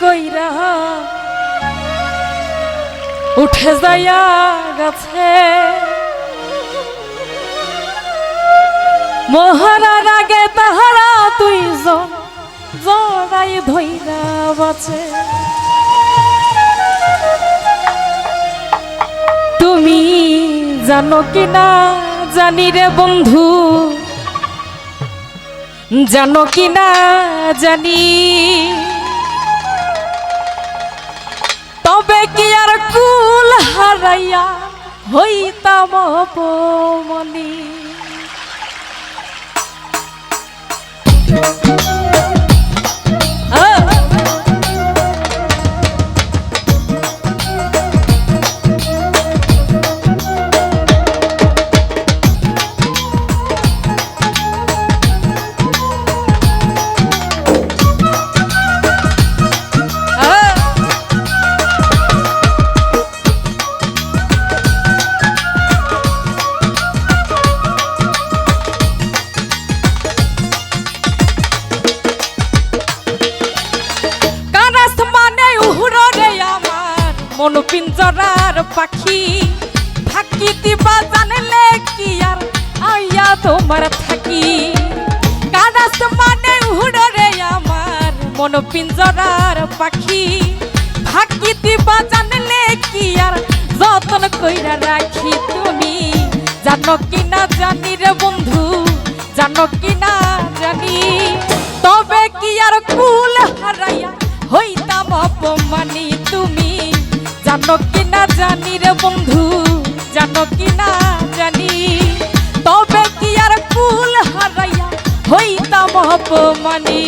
কইরা উঠে যাইয়া গেছে মহারার আগে তাহারা তুই জড়াই ধইরা বাঁচে তুমি জানো কি না জানি রে বন্ধু জানো কি না জানি তবে কি আর কুল হারাইয়া হইতাম অপমনি? মন পিঞ্জরার পাখি। থাকি দিবা জানলে কি আর আইয়া তোমার থাকি। কানাস মানে উহুড় রে আমার মন পিঞ্জরার পাখি। থাকি দিবা জানলে কি আর যতন কইরা রাখি তুমি। জানো কি না জানি রে বন্ধু, জানো কি জানো কি না জানি রে বন্ধু, জানো কি না জানি। তবে কি আর কুল হারাইয়া হইতাম অপমানি?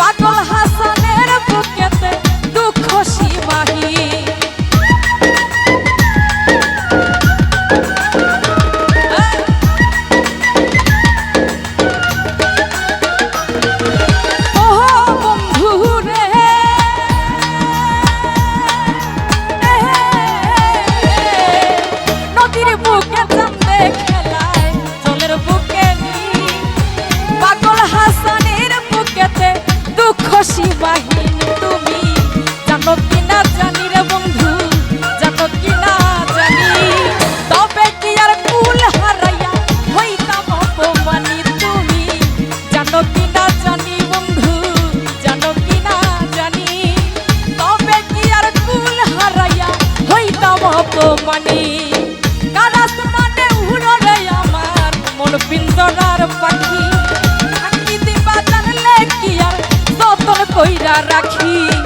把多了哈 মানি কারাস মানে উড়ো রে আমার মন পিঞ্জরার পাখি। থাকিতে বাজার লেখিয়ার যতন রাখি।